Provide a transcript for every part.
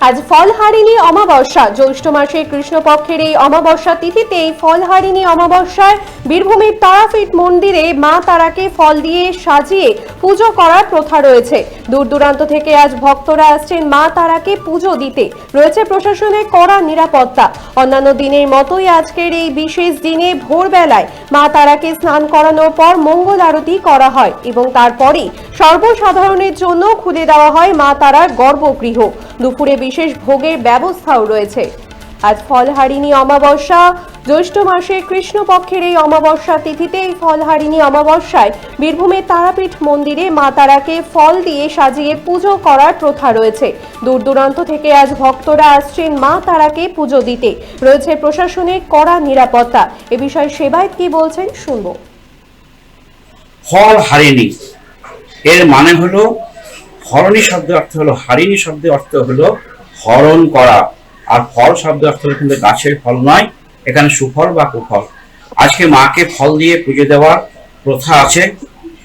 আজ ফলহারিণী অমাবস্যা। জ্যৈষ্ঠ মাসের কৃষ্ণপক্ষের এই অমাবস্যা তিথিতে এই ফলহারিণী অমাবস্যায় বীরভূমের তারাপীঠ মন্দিরে মা তারাকে ফল দিয়ে সাজিয়ে পুজো করার প্রথা রয়েছে। দূর দূরান্ত থেকে আজ ভক্তরা আসছেন মা তারাকে পুজো দিতে। রয়েছে প্রশাসনের কড়া নিরাপত্তা। অন্যান্য দিনের মতোই আজকের এই বিশেষ দিনে ভোরবেলায় মা তারাকে স্নান করানোর পর মঙ্গল আরতি করা হয় এবং তারপরেই সর্বসাধারণের জন্য খুলে দেওয়া হয় মা তারার গর্ভগৃহ। দুপুরে বিশেষ ভোগের ব্যবস্থাও রয়েছে। আজ ফলহারিণী অমাবস্যা জ্যৈষ্ঠ মাসে কৃষ্ণপক্ষের এই অমাবস্যা তিথিতে এই ফলহারিণী অমাবস্যায় বীরভূমের তারাপীঠ মন্দিরে মা তারাকে ফল দিয়ে সাজিয়ে পুজো করার প্রথা রয়েছে। দূর দূরান্ত থেকে আজ ভক্তরা আসছেন মা তারাকে পুজো দিতে। রয়েছে প্রশাসনের কড়া নিরাপত্তা। এ বিষয়ে সেবায়ত কি বলছেন শুনব। ফল হারিনি এর মানে হলো, হরণী শব্দের অর্থ হলো হারিনি শব্দের অর্থ হলো হরণ করা। আর ফল শব্দের অর্থ হলো কিন্তু গাছের ফল নয় এখানে সুফল বা কুফল? আজকে মাকে ফল দিয়ে পুজো দেওয়ার প্রথা আছে।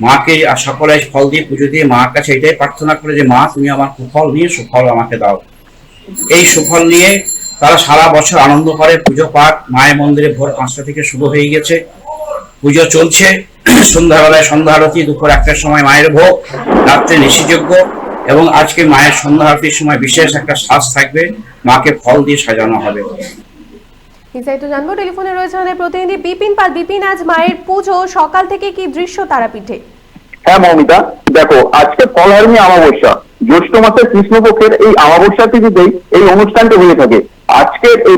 মাকে সকলে ফল দিয়ে পুজো দিয়ে মার কাছে এটাই প্রার্থনা করে যে, মা, তুমি আমার কুফল নিয়ে সুফল আমাকে দাও। এই সুফল নিয়ে তারা সারা বছর আনন্দ করে। পুজো পাঠ মায়ের মন্দিরে ভোর পাঁচটা থেকে শুরু হয়ে গেছে। পুজো চলছে। সন্ধ্যাবেলায় সন্ধ্যা আরতি, দুপুর একটার সময় মায়ের ভোগ, রাত্রে নিশিযোগ্য এবং আজকে মায়ের সন্ধ্যা আরতির সময় বিশেষ একটা শ্বাস থাকবে। মাকে ফল দিয়ে সাজানো হবে। বিস্তারিত জানব। টেলিফোনে রয়েছে আমাদের প্রতিনিধি বিপিন পাল। বিপিন, আজ মায়ের পুজো, সকাল থেকে কি দৃশ্য তারাপীঠে? হ্যাঁ মমিতা, দেখো, আজকে অমাবস্যা। জ্যৈষ্ঠ মাসের কৃষ্ণপক্ষের এই অমাবস্যা তিথিতেই এই অনুষ্ঠানটি হয়ে থাকে। আজকের এই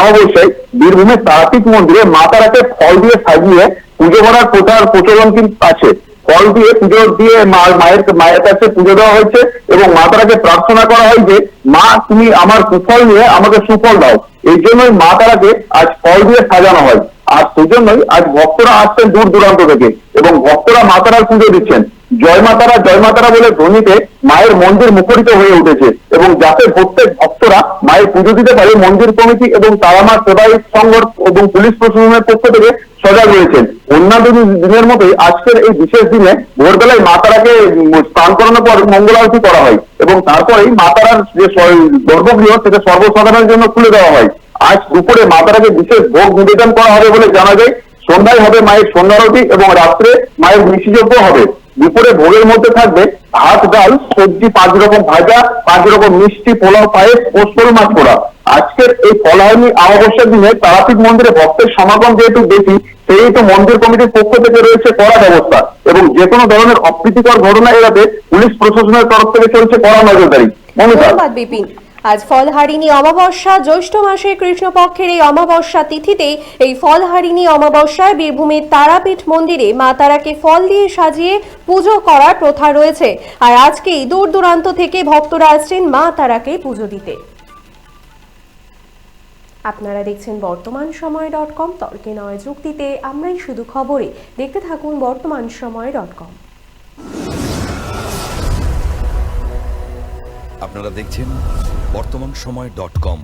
অমাবস্যায় বীরভূমের তারাপীঠ মন্দিরে মা তারাকে ফল দিয়ে সাজিয়ে পুজো করার প্রচার প্রচলন কিন্তু আছে। ফল দিয়ে পুজো দিয়ে মায়ের মায়ের কাছে পুজো দেওয়া হয়েছে এবং মা প্রার্থনা করা হয় যে, মা, তুমি আমার কুফল নিয়ে আমাকে সুফল দাও। এই জন্যই মা তারাকে আজ ফল দিয়ে সাজানো হয়। আর সেজন্যই আজ ভক্তরা আসছেন দূর দূরান্ত থেকে এবং ভক্তরা মাতারার পুজো দিচ্ছেন। জয় মাতারা জয় মাতারা বলে ধ্বনিতে মায়ের মন্দির মুখরিত হয়ে উঠেছে এবং যাতে প্রত্যেক ভক্তরা মায়ের পুজো দিতে পারে, মন্দির কমিটি এবং তারামা সেবায়িত সংঘ এবং পুলিশ প্রশাসনের পক্ষ থেকে সজাগ রয়েছেন। অন্যান্য দিনের মতোই আজকের এই বিশেষ দিনে ভোরবেলায় মাতারাকে স্নান করানোর পর মঙ্গল আরতি করা হয় এবং তারপরেই মাতারার যে গর্ভগৃহ, সেটা সর্বসাধারণের জন্য খুলে দেওয়া হয়। আজ দুপুরে মাতারাকে বিশেষ ভোগ নিবেদন করা হবে বলে জানা যায়। সন্ধ্যায় হবে মায়ের সন্ধ্যারতি এবং রাত্রে মায়ের নিশিযোগ্য হবে। দুপুরে ভোগের মধ্যে থাকবে ভাত, ডাল, সবজি, পাঁচ রকম ভাজা, পাঁচ রকম মিষ্টি, পোলাও, পায়েস ও শোল মাছ পোড়া। আজকের এই ফলাহানি অমাবস্যার দিনে তারাপীঠ মন্দিরে ভক্তের সমাগম যেহেতু বেশি সেই তো মন্দির কমিটির পক্ষ থেকে রয়েছে কড়া ব্যবস্থা এবং যে কোনো ধরনের অপ্রীতিকর ঘটনা এড়াতে পুলিশ প্রশাসনের তরফ থেকে চলছে কড়া নজরদারি। ধন্যবাদ, বিপিন। আজ ফলহারিণী অমাবস্যা, জ্যৈষ্ঠ মাসে কৃষ্ণপক্ষের এই অমাবস্যা তিথিতে এই ফলহারিণী অমাবস্যায় বীরভূমের তারাপীঠ মন্দিরে মা তারাকে ফল দিয়ে সাজিয়ে পুজো করার প্রথা রয়েছে। আর আজকেই দূর দূরান্ত থেকে ভক্তরা আসছেন মা তারাকে পুজো দিতে। আপনারা দেখছেন বর্তমান সময় ডট কম, তর্কে নয় যুক্তিতে আমরাই শুধু খবরে। দেখতে থাকুন বর্তমান সময় ডট কম। আপনারা দেখছেন বর্তমান সময় ডট কম